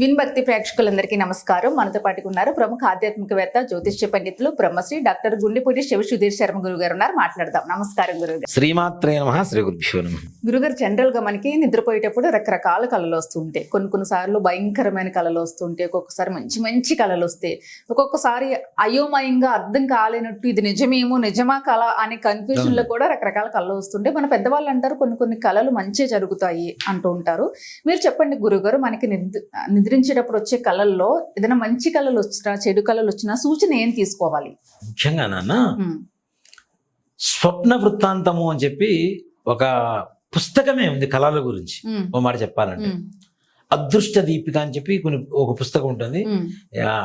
విన్భక్తి ప్రేక్షకులందరికీ నమస్కారం. మనతో పాటుగా ఉన్నారు ప్రముఖ ఆధ్యాత్మికవేత్త జ్యోతిష్య పండితులు బ్రహ్మశ్రీ డాక్టర్ గుండెపూడి శివ సుధీర్ శర్మ గురువు గారు ఉన్నారు. మాట్లాడదాం. నమస్కారం గురువు గారు శ్రీమాత్రే నమ. శ్రీ గురుగారు జనరల్గా మనకి నిద్రపోయేటప్పుడు రకరకాల కళలు వస్తూ ఉంటాయి. కొన్ని కొన్ని సార్లు భయంకరమైన కళలు వస్తుంటాయి ఒక్కొక్కసారి మంచి మంచి కళలు వస్తాయి. ఒక్కొక్కసారి అయోమయంగా అర్థం కాలేనట్టు ఇది నిజమేమో నిజమా కళ అనే కన్ఫ్యూజన్లో కూడా రకరకాల కళలు వస్తుంటాయి మన పెద్దవాళ్ళు అంటారు కొన్ని కొన్ని కళలు మంచి జరుగుతాయి అంటూ ఉంటారు. మీరు చెప్పండి గురుగారు మనకి నిద్ర నిద్రించేటప్పుడు వచ్చే కళల్లో ఏదైనా మంచి కళలు వచ్చినా చెడు కళలు వచ్చినా సూచన ఏం తీసుకోవాలి? ముఖ్యంగా నాన్న స్వప్న వృత్తాంతము అని చెప్పి ఒక పుస్తకమే ఉంది కళల గురించి. ఓ మాట చెప్పాలంటే. అదృష్ట దీపిక అని చెప్పి కొన్ని ఒక పుస్తకం ఉంటుంది.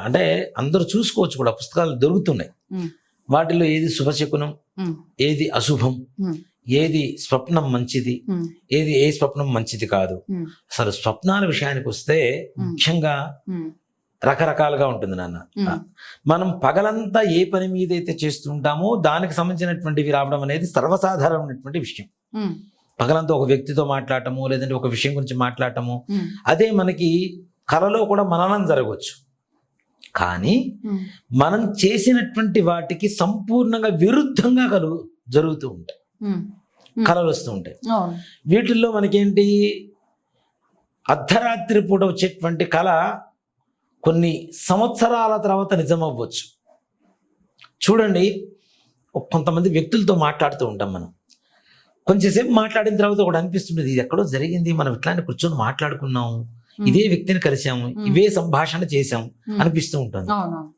అంటే అందరూ చూసుకోవచ్చు కూడా పుస్తకాలు దొరుకుతున్నాయి. వాటిలో ఏది శుభశకునం ఏది అశుభం ఏది స్వప్నం మంచిది? ఏది ఏ స్వప్నం మంచిది కాదు? అసలు స్వప్నాల విషయానికి వస్తే ముఖ్యంగా రకరకాలుగా ఉంటుంది నాన్న. మనం పగలంతా ఏ పని మీద అయితే చేస్తుంటామో దానికి సంబంధించినటువంటివి రావడం అనేది సర్వసాధారణమైనటువంటి విషయం. పగలంతా ఒక వ్యక్తితో మాట్లాడటము లేదంటే ఒక విషయం గురించి మాట్లాడటము అదే మనకి కళలో కూడా మననం జరగవచ్చు. కానీ మనం చేసినటువంటి వాటికి సంపూర్ణంగా విరుద్ధంగా కలు జరుగుతూ ఉంటాయి. కళలు వస్తూ ఉంటాయి. వీటిల్లో మనకేంటి? అర్ధరాత్రి పూట వచ్చేటువంటి కళ కొన్ని సంవత్సరాల తర్వాత నిజమవ్వచ్చు. చూడండి కొంతమంది వ్యక్తులతో మాట్లాడుతూ ఉంటాం మనం. కొంచెంసేపు మాట్లాడిన తర్వాత ఒకటి అనిపిస్తుంది ఇది ఎక్కడో జరిగింది మనం ఇట్లానే కూర్చొని మాట్లాడుకున్నాము ఇదే వ్యక్తిని కలిసాము ఇవే సంభాషణ చేశాము అనిపిస్తూ ఉంటుంది.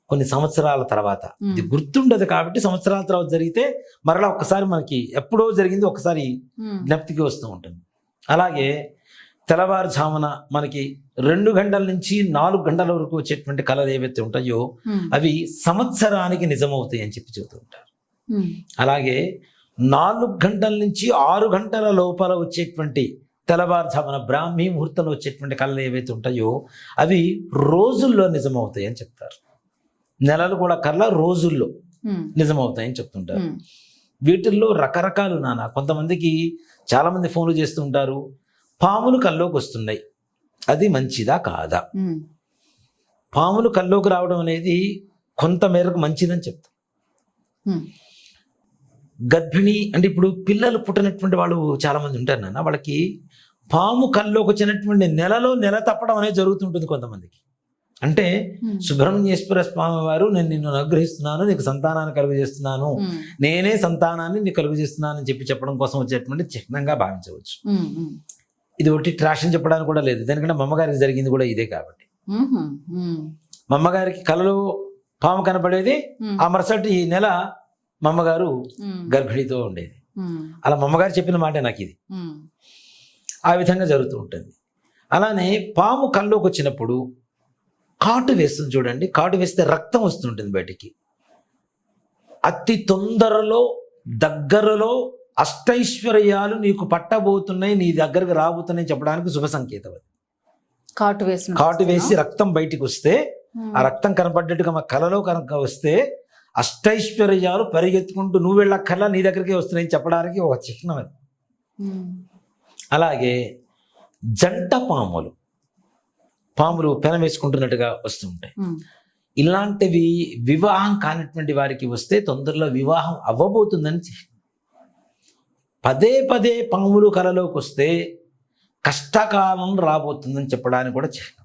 కొన్ని సంవత్సరాల తర్వాత. ఇది గుర్తుండదు కాబట్టి సంవత్సరాల తర్వాత జరిగితే మరలా ఒక్కసారి మనకి ఎప్పుడో జరిగింది ఒకసారి జ్ఞప్తికి వస్తూ ఉంటుంది. అలాగే తెల్లవారుజామున మనకి రెండు గంటల నుంచి నాలుగు గంటల వరకు వచ్చేటువంటి కళలు ఏవైతే ఉంటాయో అవి సంవత్సరానికి నిజమవుతాయి అని చెప్పి చెబుతూ ఉంటారు. అలాగే నాలుగు గంటల నుంచి ఆరు గంటల లోపల వచ్చేటువంటి తెల్లవారుజామున బ్రాహ్మీ ముహూర్తంలో వచ్చేటువంటి కళలు ఏవైతే ఉంటాయో అవి రోజుల్లో నిజమవుతాయి అని చెప్తారు. నెలలు కూడా కళ్ళ రోజుల్లో ఉమ్, నిజమవుతాయి అని చెప్తుంటారు. వీటిల్లో రకరకాలు నాన్న కొంతమందికి చాలామంది ఫోన్లు చేస్తూ ఉంటారు. పాములు కల్లోకి వస్తున్నాయి. అది మంచిదా కాదా? పాములు కల్లోకి రావడం అనేది కొంత మేరకు మంచిదని చెప్తాం గర్భిణి అంటే ఇప్పుడు పిల్లలు పుట్టినటువంటి వాళ్ళు చాలామంది ఉంటారు నాన్న వాళ్ళకి పాము కల్లోకి వచ్చినటువంటి నెలలో నెల తప్పడం అనేది జరుగుతుంటుంది కొంతమందికి. అంటే సుబ్రహ్మణ్యేశ్వర స్వామి వారు నేను నిన్ను అనుగ్రహిస్తున్నాను నీకు సంతానాన్ని కలుగజేస్తున్నాను ఉమ్, నేనే సంతానాన్ని నీకు కలుగు చేస్తున్నానని చెప్పి చెప్పడం కోసం వచ్చేటువంటి చిహ్నంగా భావించవచ్చు. ఇది ఒకటి ట్రాక్షన్ చెప్పడానికి కూడా లేదు. ఎందుకంటే మా అమ్మగారికి జరిగింది కూడా ఇదే కాబట్టి. ఉమ్, ఉమ్, మా అమ్మగారికి కలలో పాము కనపడేది ఆ మరుసటి ఈ నెల మా అమ్మగారు ఉమ్, గర్భిణితో ఉండేది. అలా మా అమ్మగారు చెప్పిన మాట నాకు ఇది. ఆ విధంగా జరుగుతూ ఉంటుంది. అలానే పాము కల్లోకి వచ్చినప్పుడు కాటు వేస్తుంది చూడండి. కాటు వేస్తే రక్తం వస్తుంటుంది బయటికి. అతి తొందరలో దగ్గరలో అష్టైశ్వర్యాలు నీకు పట్టబోతున్నాయి నీ దగ్గరకు రాబోతున్నాయి చెప్పడానికి శుభ సంకేతం అది. కాటు వేసిన కాటు వేసి రక్తం బయటికి వస్తే ఆ రక్తం కనపడ్డట్టుగా మా కళలో కనుక వస్తే అష్టైశ్వర్యాలు పరిగెత్తుకుంటూ నువ్వు వెళ్ళక్కర్లా నీ దగ్గరికి వస్తున్నాయని చెప్పడానికి ఒక చిహ్నం అది. అలాగే జంట పాములు పాములు పెన వేసుకుంటున్నట్టుగా వస్తుంటాయి. ఇలాంటివి వివాహం కానిటువంటి వారికి వస్తే తొందరలో వివాహం అవ్వబోతుందని. పదే పదే పాములు కలలోకి వస్తే కష్టకాలం రాబోతుందని చెప్పడానికి కూడా చిహ్నం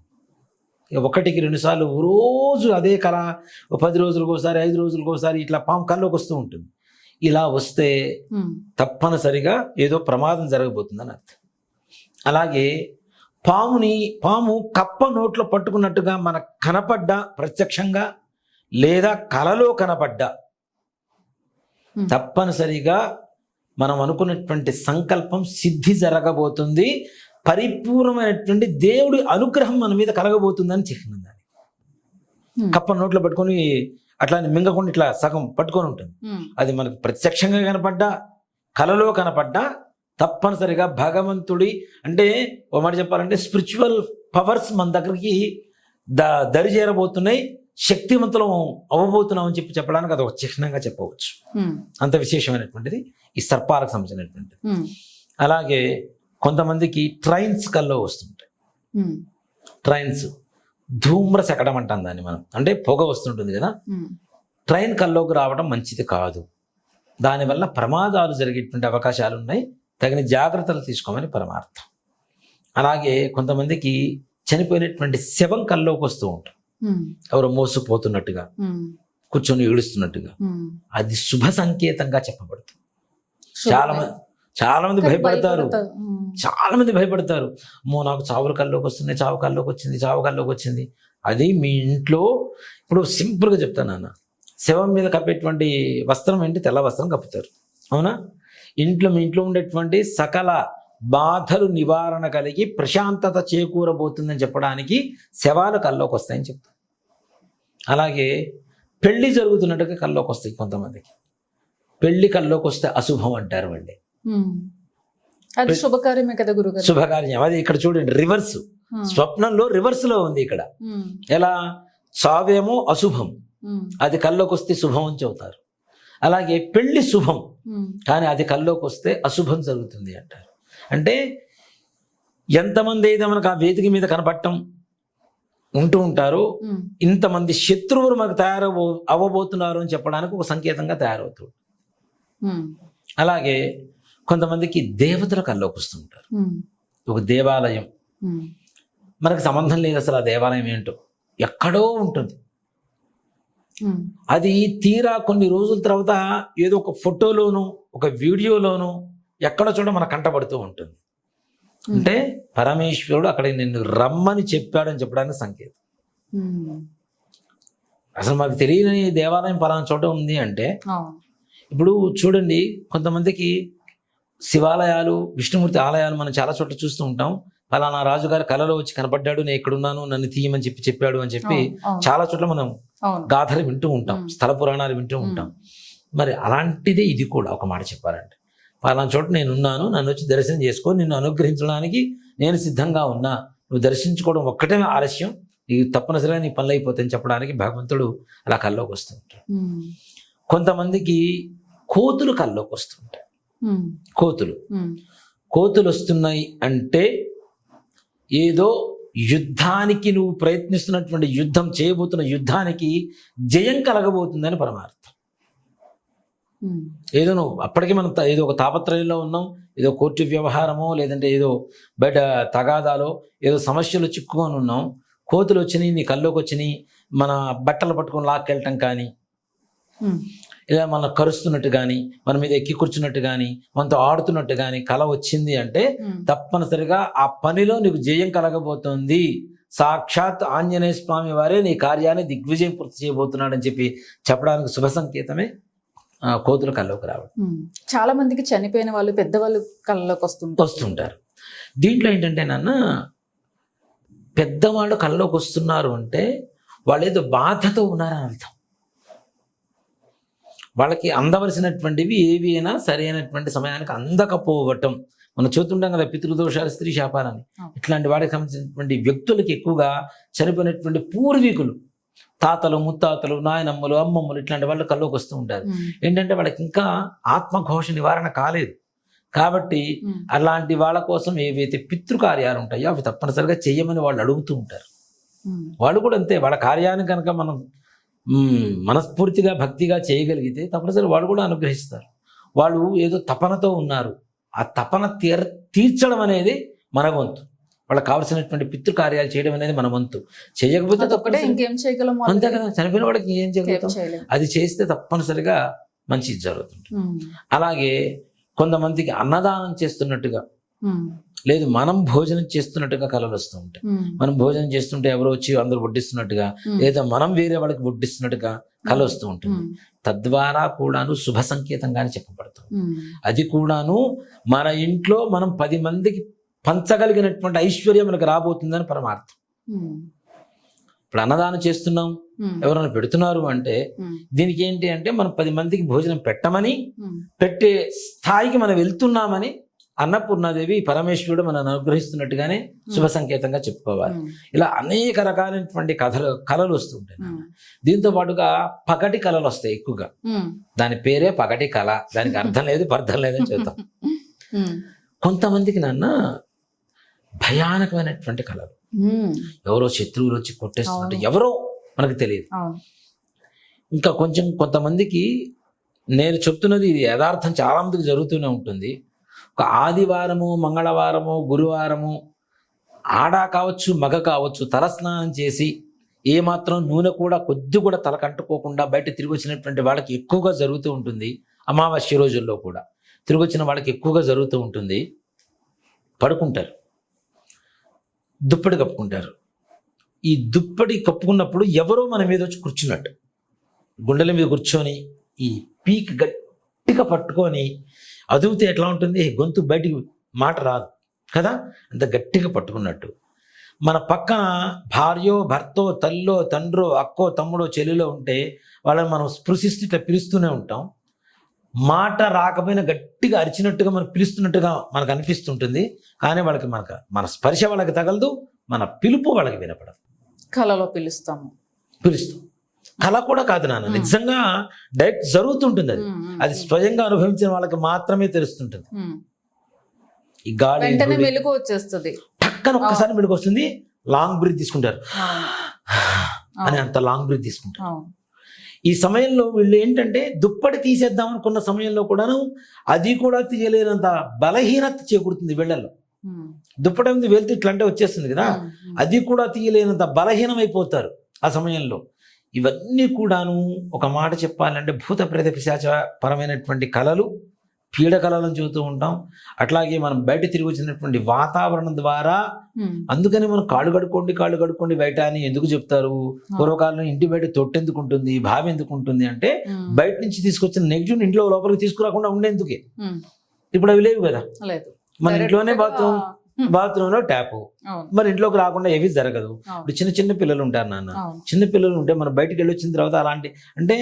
ఒకటికి రెండుసార్లు రోజు అదే కళ ఒక పది రోజులకు ఒకసారి ఐదు రోజులకు ఒకసారి ఇట్లా పాము కల్లోకి వస్తూ ఉంటుంది. ఇలా వస్తే తప్పనిసరిగా ఏదో ప్రమాదం జరగబోతుందని అర్థం. అలాగే పాముని పాము కప్ప నోట్లో పట్టుకున్నట్టుగా మనకు కనపడ్డా ప్రత్యక్షంగా లేదా కలలో కనపడ్డా? తప్పనిసరిగా మనం అనుకున్నటువంటి సంకల్పం సిద్ధి జరగబోతుంది. పరిపూర్ణమైనటువంటి దేవుడి అనుగ్రహం మన మీద కలగబోతుందని చిహ్నం దాన్ని. కప్ప నోట్లో పట్టుకొని అట్లా మింగకుండా ఇట్లా సగం పట్టుకొని ఉంటుంది. అది మనకు ప్రత్యక్షంగా కనపడ్డా కలలో కనపడ్డా తప్పనిసరిగా భగవంతుడి అంటే ఓ మాట చెప్పాలంటే స్పిరిచువల్ పవర్స్ మన దగ్గరికి ద దరి చేరబోతున్నాయి శక్తివంతులం అవ్వబోతున్నాం అని చెప్పి చెప్పడానికి అది ఒక చిహ్నంగా చెప్పవచ్చు. అంత విశేషమైనటువంటిది ఈ సర్పాలకు సంబంధించినటువంటిది. ఉమ్, అలాగే కొంతమందికి ట్రైన్స్ కల్లో వస్తుంటాయి. ట్రైన్స్ ధూమ్ర శకటం అంటాం దాన్ని మనం. అంటే పొగ వస్తుంటుంది కదా. ట్రైన్ కల్లోకి రావడం మంచిది కాదు. దానివల్ల ప్రమాదాలు జరిగేటువంటి అవకాశాలు ఉన్నాయి తగిన జాగ్రత్తలు తీసుకోమని పరమార్థం. అలాగే కొంతమందికి చనిపోయినటువంటి శవం కల్లోకి వస్తూ ఉంటాం. ఎవరో మోసుకుపోతున్నట్టుగా ఉమ్, కూర్చొని ఏడుస్తున్నట్టుగా. అది శుభ సంకేతంగా చెప్పబడుతుంది. చాలా మంది చాలా మంది భయపడతారు. చాలా మంది భయపడతారు. అమ్మో నాకు చావుల కల్లోకి వస్తుంది చావు కల్లోకి వచ్చింది చావు కల్లోకి వచ్చింది. అది మీ ఇంట్లో ఇప్పుడు సింపుల్గా చెప్తాను నాన్న. శవం మీద కప్పేటువంటి వస్త్రం ఏంటి? తెల్ల వస్త్రం కప్పుతారు. అవునా? ఇంట్లో మీ ఇంట్లో ఉండేటువంటి సకల బాధలు నివారణ కలిగి ప్రశాంతత చేకూరబోతుందని చెప్పడానికి శవాలు కల్లోకి వస్తాయని చెప్తారు. అలాగే పెళ్ళి జరుగుతున్నట్టుగా కల్లోకి వస్తాయి కొంతమందికి. పెళ్ళి కల్లోకి వస్తే అశుభం అంటారు అండి. అది శుభకార్యమే కదా గురుగారు. శుభకార్యం. అది ఇక్కడ చూడండి రివర్స్. స్వప్నంలో రివర్స్లో ఉంది ఇక్కడ. ఎలా? చావేమో అశుభం. అది కల్లోకి వస్తే శుభం అని చెబుతారు. అలాగే పెళ్ళి శుభం. కానీ అది కల్లోకి వస్తే అశుభం జరుగుతుంది అంటారు. అంటే ఎంతమంది అయితే మనకు ఆ వేదిక మీద కనపడటం ఉంటూ ఉంటారో ఇంతమంది శత్రువులు మనకు తయారవ అవ్వబోతున్నారు అని చెప్పడానికి ఒక సంకేతంగా తయారవుతుంది. అలాగే కొంతమందికి దేవతలు కల్లోకి వస్తుంటారు ఒక దేవాలయం. మనకు సంబంధం లేదు అసలు ఆ దేవాలయం ఏంటో. ఎక్కడో ఉంటుంది. అది తీరా కొన్ని రోజుల తర్వాత ఏదో ఒక ఫోటోలోను ఒక వీడియోలోను ఎక్కడ చూడ మన కంటపడుతూ ఉంటుంది. అంటే పరమేశ్వరుడు అక్కడ నిన్ను రమ్మని చెప్పాడని చెప్పడానికి సంకేతం. ఉమ్, అసలు మాకు తెలియని దేవాలయం పలానా చోట ఉంది అంటే ఇప్పుడు చూడండి కొంతమందికి శివాలయాలు విష్ణుమూర్తి ఆలయాలు మనం చాలా చోట్ల చూస్తూ ఉంటాం. పలానా రాజుగారి కలలో వచ్చి కనపడ్డాడు నేను ఎక్కడున్నాను నన్ను తీయమని చెప్పి చెప్పాడు అని చెప్పి చాలా చోట్ల మనం గాథలు వింటూ ఉంటాం. స్థల పురాణాలు వింటూ ఉంటాం. మరి అలాంటిదే ఇది కూడా ఒక మాట చెప్పారంటే పలానా చోట నేను ఉన్నాను నన్ను వచ్చి దర్శనం చేసుకో నిన్ను అనుగ్రహించడానికి నేను సిద్ధంగా ఉన్నా. నువ్వు దర్శించుకోవడం ఒక్కటే ఆలస్యం ఇది తప్పనిసరిగా నీ పనులు అయిపోతాయని చెప్పడానికి భగవంతుడు అలా కల్లోకి వస్తుంటాడు కొంతమందికి కోతులు కల్లోకి వస్తుంటాయి కోతులు. కోతులు వస్తున్నాయి అంటే ఏదో యుద్ధానికి నువ్వు ప్రయత్నిస్తున్నటువంటి యుద్ధం చేయబోతున్న యుద్ధానికి జయం కలగబోతుందని పరమార్థం. ఏదో నువ్వు అప్పటికే మనం ఏదో ఒక తాపత్రయంలో ఉన్నాం ఏదో కోర్టు వ్యవహారమో లేదంటే ఏదో బయట తగాదాలో ఏదో సమస్యలు చిక్కుకొని ఉన్నాం కోతులు వచ్చినాయి నీ కల్లోకి వచ్చినాయి మన బట్టలు పట్టుకొని లాక్కెళ్ళటం కానీ. ఇలా మన కరుస్తున్నట్టు కానీ మన మీద ఎక్కి కూర్చున్నట్టు కానీ మనతో ఆడుతున్నట్టు కానీ కళ వచ్చింది అంటే తప్పనిసరిగా ఆ పనిలో నీకు జయం కలగబోతోంది. సాక్షాత్ ఆంజనేయ స్వామి వారే నీ కార్యాన్ని దిగ్విజయం పూర్తి చేయబోతున్నాడని చెప్పి చెప్పడానికి శుభ సంకేతమే కోతుల కల్లోకి రావడం. చాలా మందికి చనిపోయిన వాళ్ళు పెద్దవాళ్ళు కళ్ళలోకి వస్తుంటారు. వస్తుంటారు. దీంట్లో ఏంటంటే నాన్న పెద్దవాళ్ళు కళ్ళలోకి వస్తున్నారు అంటే వాళ్ళు ఏదో బాధతో ఉన్నారని అర్థం. వాళ్ళకి అందవలసినటువంటివి ఏవి అయినా సరైనటువంటి సమయానికి అందకపోవటం. మనం చూస్తుంటాం కదా పితృదోషాలు స్త్రీ శాపాలని. ఇట్లాంటి వాడికి సంబంధించినటువంటి వ్యక్తులకి ఎక్కువగా చనిపోయినటువంటి పూర్వీకులు తాతలు ముత్తాతలు నాయనమ్మలు అమ్మమ్మలు ఇట్లాంటి వాళ్ళు కల్లోకి వస్తూ ఉంటారు. ఏంటంటే వాళ్ళకి ఇంకా ఆత్మఘోష నివారణ కాలేదు. కాబట్టి అలాంటి వాళ్ళ కోసం ఏవైతే పితృకార్యాలు ఉంటాయో అవి తప్పనిసరిగా చెయ్యమని వాళ్ళు అడుగుతూ ఉంటారు. వాళ్ళు కూడా అంతే వాళ్ళ కార్యాన్ని కనుక మనం మనస్ఫూర్తిగా భక్తిగా చేయగలిగితే తప్పనిసరి వాళ్ళు కూడా అనుగ్రహిస్తారు. వాళ్ళు ఏదో తపనతో ఉన్నారు. ఆ తపన తీర్ తీర్చడం అనేది మన వంతు. వాళ్ళకి కావలసినటువంటి పితృకార్యాలు చేయడం అనేది మన వంతు. చేయకపోతే తప్పనిసరి- ఇంకేం చేయగలము అంతే కదా. చనిపోయిన వాడికి ఏం చేయగలుగుతాం? చేయలేము అది చేస్తే తప్పనిసరిగా మంచి జరుగుతుంది అలాగే కొంతమందికి అన్నదానం చేస్తున్నట్టుగా లేదు మనం భోజనం చేస్తున్నట్టుగా కళలు వస్తూ ఉంటాయి. మనం భోజనం చేస్తుంటే ఎవరో వచ్చి అందరూ వడ్డిస్తున్నట్టుగా లేదా మనం వేరే వాళ్ళకి వడ్డిస్తున్నట్టుగా కళ వస్తూ ఉంటుంది. తద్వారా కూడాను శుభ సంకేతంగానే చెప్పబడుతుంది అది కూడాను మన ఇంట్లో మనం పది మందికి పంచగలిగినటువంటి ఐశ్వర్యం మనకు రాబోతుందని పరమార్థం. ఇప్పుడు అన్నదానం చేస్తున్నాం ఎవరైనా పెడుతున్నారు అంటే దీనికి ఏంటి అంటే మనం పది మందికి భోజనం పెట్టమని పెట్టే స్థాయికి మనం వెళ్తున్నామని అన్నపూర్ణాదేవి పరమేశ్వరుడు మనం అనుగ్రహిస్తున్నట్టుగానే శుభ సంకేతంగా చెప్పుకోవాలి. ఇలా అనేక రకాలైనటువంటి కథలు కళలు వస్తుంటాయి దీంతో పాటుగా పగటి కళలు వస్తాయి ఎక్కువగా. దాని పేరే పగటి కళ. దానికి అర్థం లేదు పర్థం లేదని చెబుతాం ఉమ్, కొంతమందికి నాన్న భయానకమైనటువంటి కళలు. ఎవరో శత్రువులు వచ్చి కొట్టేస్తున్నట్టు. ఎవరో మనకు తెలియదు. ఇంకా కొంచెం కొంతమందికి నేను చెప్తున్నది ఇది యథార్థం చాలా మందికి జరుగుతూనే ఉంటుంది. ఒక ఆదివారము మంగళవారము గురువారము ఆడ కావచ్చు మగ కావచ్చు తలస్నానం చేసి ఏమాత్రం నూనె కూడా కొద్ది కూడా తలకంటుకోకుండా బయట తిరిగి వచ్చినటువంటి వాళ్ళకి ఎక్కువగా జరుగుతూ ఉంటుంది. అమావాస్య రోజుల్లో కూడా తిరిగి వచ్చిన వాళ్ళకి ఎక్కువగా జరుగుతూ ఉంటుంది. పడుకుంటారు. దుప్పటి కప్పుకుంటారు. ఈ దుప్పటి కప్పుకున్నప్పుడు ఎవరో మన మీద వచ్చి కూర్చున్నట్టు గుండెల మీద కూర్చొని ఈ పీక్ గట్టిగా పట్టుకొని అదుగుతే ఎట్లా ఉంటుంది? గొంతు బయటికి మాట రాదు. కదా? అంత గట్టిగా పట్టుకున్నట్టు. మన పక్కన భార్యో భర్తో తల్లో తండ్రో అక్కో తమ్ముడో చెల్లిలో ఉంటే వాళ్ళని మనం స్పృశిస్తూ ఇట్లా పిలుస్తూనే ఉంటాం. మాట రాకపోయినా గట్టిగా అరిచినట్టుగా మనం పిలుస్తున్నట్టుగా మనకు అనిపిస్తుంటుంది. కానీ వాళ్ళకి మనకు మన స్పర్శ వాళ్ళకి తగలదు మన పిలుపు వాళ్ళకి వినపడదు. కళలో పిలుస్తాము. పిలుస్తాం. కళ కూడా కాదు నాన్న. నిజంగా డైరెక్ట్ జరుగుతుంటుంది అది. అది స్వయంగా అనుభవించిన వాళ్ళకి మాత్రమే తెలుస్తుంటుంది. ఈ గాలి మెలకు వచ్చేస్తుంది. టక్కన ఒక్కసారి మెడుకు వస్తుంది లాంగ్ బ్రీత్ తీసుకుంటారు. అని అంత లాంగ్ బ్రీత్ తీసుకుంటారు. ఈ సమయంలో వీళ్ళు ఏంటంటే దుప్పటి తీసేద్దాం అనుకున్న సమయంలో కూడాను అది కూడా తీయలేనంత బలహీనత చేకూరుతుంది వీళ్ళల్లో. దుప్పటి మీద వెళ్తే ఇట్లా అంటే వచ్చేస్తుంది కదా. అది కూడా తీయలేనంత బలహీనమైపోతారు ఆ సమయంలో. ఇవన్నీ కూడాను ఒక మాట చెప్పాలంటే భూత ప్రేత పిశాచ పరమైనటువంటి కళలు పీడ కళలను చూస్తూ ఉంటాం. అట్లాగే మనం బయట తిరిగి వచ్చినటువంటి వాతావరణం ద్వారా అందుకని మనం కాళ్ళు కడుక్కోండి కాళ్ళు కడుక్కోండి బయట అని ఎందుకు చెప్తారు? పూర్వకాలం ఇంటి బయట తొట్టు ఎందుకు ఉంటుంది? భావి ఎందుకు ఉంటుంది? అంటే బయట నుంచి తీసుకొచ్చిన నెగిటివ్ ఇంట్లో లోపలికి తీసుకురాకుండా ఉండేందుకే. ఇప్పుడు అవి లేవు కదా. మన ఇంట్లోనే గా- బాత్రూమ్ ఉమ్, బాత్రూంలో ట్యాపు. మరి ఇంట్లోకి రాకుండా ఏవి జరగదు. ఇప్పుడు చిన్న చిన్న పిల్లలు ఉంటారు నాన్న. చిన్న పిల్లలు ఉంటే మనం బయటికి వెళ్ళి వచ్చిన తర్వాత అలాంటి అంటే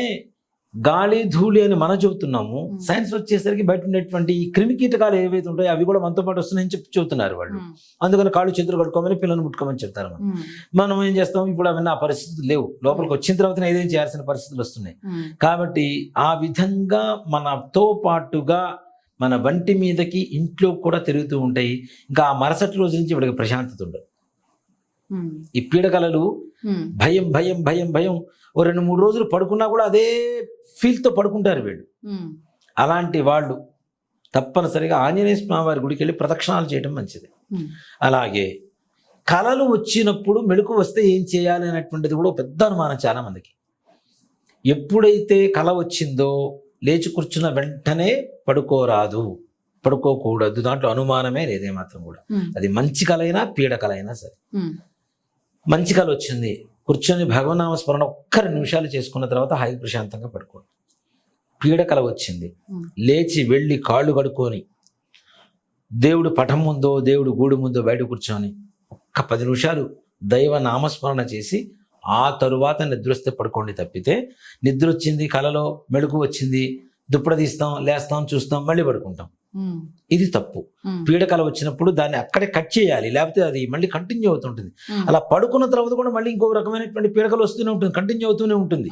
గాలి ధూళి అని మనం చెబుతున్నాము. Hmm. సైన్స్ వచ్చేసరికి బయట ఉండేటువంటి ఈ క్రిమి కీటకాలు ఏవైతే ఉంటాయో అవి కూడా మనతో పాటు వస్తున్నాయని చెప్పి చెబుతున్నారు వాళ్ళు. ఉమ్, అందుకని కాళ్ళు చేతులు కట్టుకోమని పిల్లల్ని ముట్టుకోమని చెప్తారు మనం ఏం చేస్తాం? ఇప్పుడు అవన్నీ ఆ పరిస్థితులు లేవు. లోపలికి వచ్చిన తర్వాత ఏదైనా చేయాల్సిన పరిస్థితులు వస్తున్నాయి. కాబట్టి ఆ విధంగా మనతో పాటుగా మన వంటి మీదకి ఇంట్లో కూడా తిరుగుతూ ఉంటాయి. ఇంకా ఆ మరుసటి రోజు నుంచి ఇవిడికి ప్రశాంతత ఉండదు. ఈ పీడకలలు భయం భయం భయం భయం. ఓ రెండు మూడు రోజులు పడుకున్నా కూడా అదే ఫీల్తో పడుకుంటారు వీళ్ళు. అలాంటి వాళ్ళు తప్పనిసరిగా ఆంజనేయ స్వామి వారి గుడికి వెళ్ళి ప్రదక్షిణాలు చేయడం మంచిది. అలాగే కళలు వచ్చినప్పుడు మెలకు వస్తే ఏం చేయాలి అనేటువంటిది కూడా పెద్ద అనుమానం చాలా మందికి ఎప్పుడైతే కళ వచ్చిందో లేచి కూర్చున్న వెంటనే పడుకోరాదు. పడుకోకూడదు. దాంట్లో అనుమానమే లేదే మాత్రం కూడా. అది మంచి కళైనా పీడ అయినా సరే మంచి కళ వచ్చింది. కూర్చొని భగవన్నామ స్మరణ ఒక్క రెండు నిమిషాలు చేసుకున్న తర్వాత హాయి ప్రశాంతంగా పడుకోండి. పీడ కళ వచ్చింది. లేచి వెళ్ళి కాళ్ళు కడుక్కొని దేవుడు పటం ముందో దేవుడు గూడు ముందో బయట కూర్చొని ఒక్క పది నిమిషాలు దైవ నామస్మరణ చేసి ఆ తరువాత నిద్రొస్తే పడుకోండి తప్పితే నిద్ర వచ్చింది కలలో మెడుకు వచ్చింది దుప్పడ తీస్తాం లేస్తాం చూస్తాం మళ్ళీ పడుకుంటాం. ఇది తప్పు. పీడకల వచ్చినప్పుడు దాన్ని అక్కడే కట్ చేయాలి లేకపోతే అది మళ్ళీ కంటిన్యూ అవుతుంటుంది. అలా పడుకున్న తర్వాత కూడా మళ్ళీ ఇంకో రకమైనటువంటి పీడకలు వస్తూనే ఉంటుంది కంటిన్యూ అవుతూనే ఉంటుంది.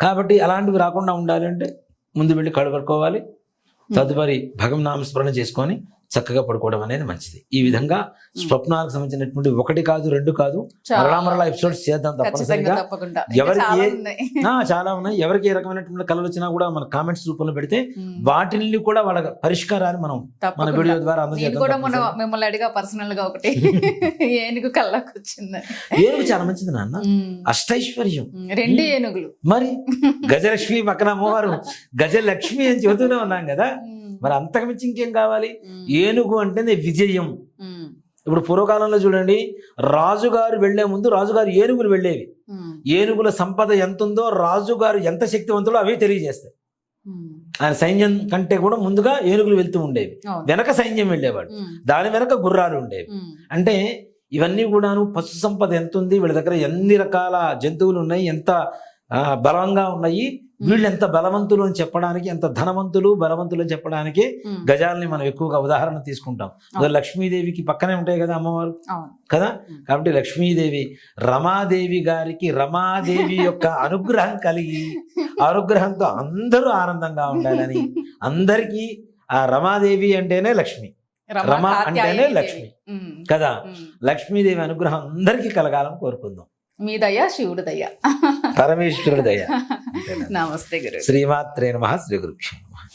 కాబట్టి అలాంటివి రాకుండా ఉండాలంటే ముందు వెళ్ళి కడుక్కోవాలి. తదుపరి భగవన్ నామస్మరణ చేసుకొని చక్కగా పడుకోవడం అనేది మంచిది. ఈ విధంగా స్వప్నాలకు సంబంధించినటువంటి ఒకటి కాదు రెండు కాదు. మరలా మరలా ఎపిసోడ్స్ చేద్దాం తప్పనిసరిగా. ఎవరికి చాలా ఉన్నాయి. ఎవరికి ఏ రకమైనటువంటి కళలు వచ్చినా కూడా మన కామెంట్స్ రూపంలో పెడితే వాటిని కూడా వాళ్ళ పరిష్కారాన్ని మనం మన. వీడియో ద్వారా అందజేద్దాం. మిమ్మల్ని అడిగా పర్సనల్గా ఒకటి. ఏనుగు కళ్ళకు వచ్చింది. ఏనుగు చాలా మంచిది నాన్న. అష్టైశ్వర్యం. రెండు ఏనుగులు. మరి? గజలక్ష్మి పక్కన అమ్మవారు. గజలక్ష్మి అని చెబుతూనే ఉన్నాం కదా. మరి అంతకుమించి ఇంకేం కావాలి? ఏనుగు అంటేనే విజయం. ఇప్పుడు పూర్వకాలంలో చూడండి రాజుగారు వెళ్ళే ముందు రాజుగారు ఏనుగులు వెళ్ళేవి. ఏనుగుల సంపద ఎంత ఉందో రాజుగారు ఎంత శక్తివంతుడో అవే తెలియజేస్తాయి. ఆయన సైన్యం కంటే కూడా ముందుగా ఏనుగులు వెళ్తూ ఉండేవి. వెనక సైన్యం వెళ్ళేవాడు. దాని వెనక గుర్రాలు ఉండేవి. అంటే ఇవన్నీ కూడాను పశు సంపద ఎంత ఉంది వీళ్ళ దగ్గర ఎన్ని రకాల జంతువులు ఉన్నాయి ఎంత బలంగా ఉన్నాయి వీళ్ళు ఎంత బలవంతులు అని చెప్పడానికి ఎంత ధనవంతులు బలవంతులు అని చెప్పడానికి గజాలని మనం ఎక్కువగా ఉదాహరణ తీసుకుంటాం. లక్ష్మీదేవికి పక్కనే ఉంటాయి కదా అమ్మవారు? కదా. కాబట్టి లక్ష్మీదేవి రమాదేవి గారికి రమాదేవి యొక్క అనుగ్రహం కలిగి అనుగ్రహంతో అందరూ ఆనందంగా ఉండాలని అందరికీ ఆ రమాదేవి అంటేనే లక్ష్మి. రమ అంటేనే లక్ష్మి. కదా. లక్ష్మీదేవి అనుగ్రహం అందరికీ కలగాలని కోరుకుందాం. మీ దయ శివుడు దయ. పరమేశ్వరుడి దయ? నమస్తే గురు. శ్రీమాత్రే నమ శ్రీ గురుక్షేమ